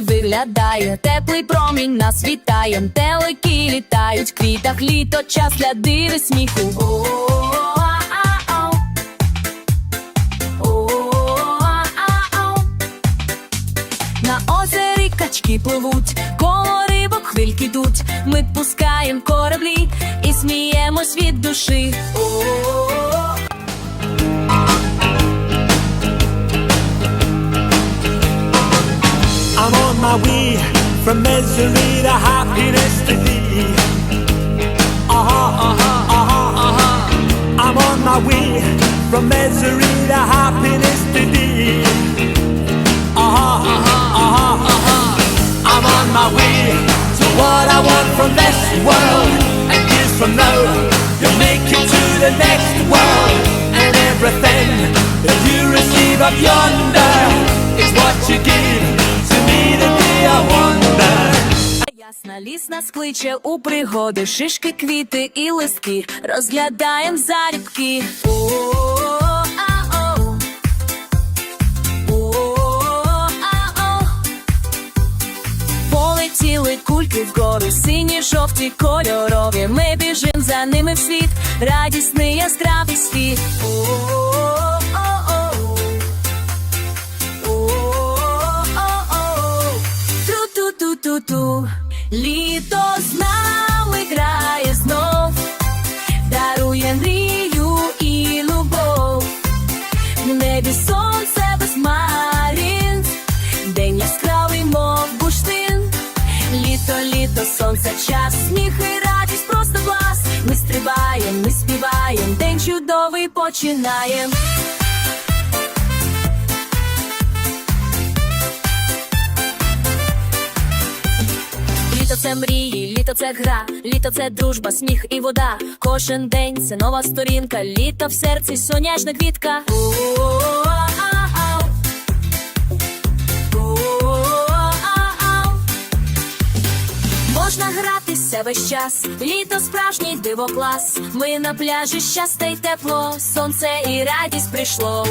виглядає, теплий промінь нас вітає, Метелики літають квітах, літо час для диви сміху. На озері качки пливуть, коло рибок хвильки йдуть. Ми пускаєм кораблі і сміємось від душі. О-о-о. My way from misery to happiness uh huh, uh huh, uh huh. I'm on my way from misery to happiness uh huh, uh huh, uh huh. I'm on my way to what I want from this world. And years from now, you'll make it to the next world. And everything that you receive up yonder Ясна ліс нас кличе у пригоди, шишки, квіти і листки. Розглядаєм зарібки. Полетіли кульки вгору, сині, жовті, кольорові. Ми біжим за ними в світ, радісний яскравий світ. О-о-о. Літо з нами грає знов, дарує мрію і любов. В небі сонце без марін, день яскравий, мов бурштин. Літо, літо, сонце, час, сміх і радість, просто клас. Ми стрибаєм, ми співаєм, день чудовий починаєм. Це мрії, літо це гра, літо це дружба, сміх і вода. Кожен день це нова сторінка, літо в серці, сонячна квітка. Можна гратися весь час, літо справжній дивоклас. Ми на пляжі щастя й тепло, сонце і радість прийшло.